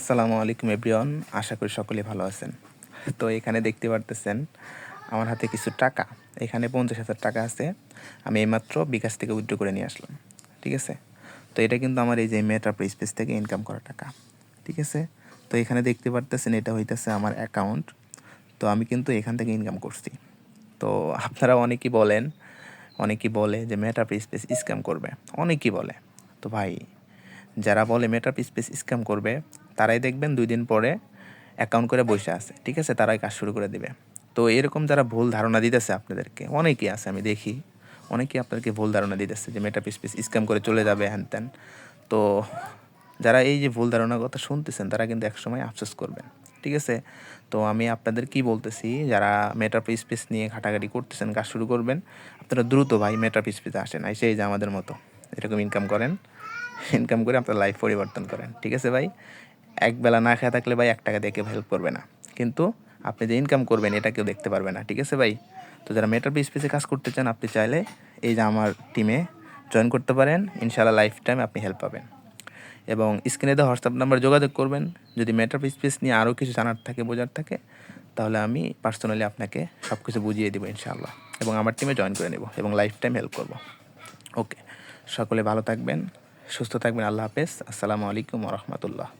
আসসালামু আলাইকুম, এভরিওয়ান। আশা করি সকলে ভালো আছেন। তো এখানে দেখতে পারতেছেন আমার হাতে কিছু টাকা। এখানে পঞ্চাশ হাজার টাকা আছে। আমি এইমাত্র বিকাশ থেকে উইথড্র করে নিয়ে আসলাম। ঠিক আছে? তো এটা কিন্তু আমার এই যে মেটা স্পেস থেকে ইনকাম করা টাকা। ঠিক আছে? তো এখানে দেখতে পারতেছেন, এটা হইতেছে আমার অ্যাকাউন্ট তো আমি কিন্তু এখান থেকে ইনকাম করছি। তো আপনারা অনেকেই বলেন, অনেকেই বলে যে মেটা স্পেস স্ক্যাম করবে। অনেকেই বলে। তো ভাই, যারা বলে মেটা স্পেস স্ক্যাম করবে তারাই দেখবেন দুই দিন পরে অ্যাকাউন্ট করে বসে আছে, ঠিক আছে? তারাই কাজ শুরু করে দিবে। তো এরকম যারা ভুল ধারণা দিতেছে আপনাদেরকে, অনেকেই আছে, আমি দেখি। অনেকেই আপনাদেরকে ভুল ধারণা দিতেছে যে মেটা পিস পিস স্ক্যাম করে চলে যাবে, হ্যান ত্যান। তো যারা এই যে ভুল ধারণার কথা শুনতেছেন, তারা কিন্তু একসময় আফসোস করবেন, ঠিক আছে? তো আমি আপনাদের কি বলতেছি, যারা মেটা পিস নিয়ে ঘাটাঘাটি করতেছেন, কাজ শুরু করবেন, আপনারা দ্রুত ভাই মেটা স্পেসে আসেন এসে এই যে আমাদের মতো। এরকম ইনকাম করেন ইনকাম করে আপনার লাইফ পরিবর্তন করেন, ঠিক আছে ভাই? এক বেলা না খেয়ে থাকলে ভাই এক টাকা দিয়ে হেল্প করবে না। কিন্তু আপনি যে ইনকাম করবেন, এটা কেউ দেখতে পারবে না, ঠিক আছে ভাই? তো যারা মেটার স্পেসে কাজ করতে চান, আপনি চাইলে এই যে আমার টিমে জয়েন করতে পারেন, ইনশাআল্লাহ লাইফ টাইম আপনি হেল্প পাবেন। এবং স্ক্রিনে দেওয়া হোয়াটসঅ্যাপ নাম্বার যোগাযোগ করবেন, যদি মেটার স্পেস নিয়ে আরও কিছু জানার থাকে, বোঝার থাকে, তাহলে আমি পার্সোনালি আপনাকে সব কিছু বুঝিয়ে দেবো ইনশাআল্লাহ। এবং আমার টিমে জয়েন করে নেব এবং লাইফ টাইম হেল্প করব। ওকে সকলে ভালো থাকবেন, সুস্থ থাকবেন, আল্লাহ হাফেজ। আসসালামু আলাইকুম রহমতুল্লাহ।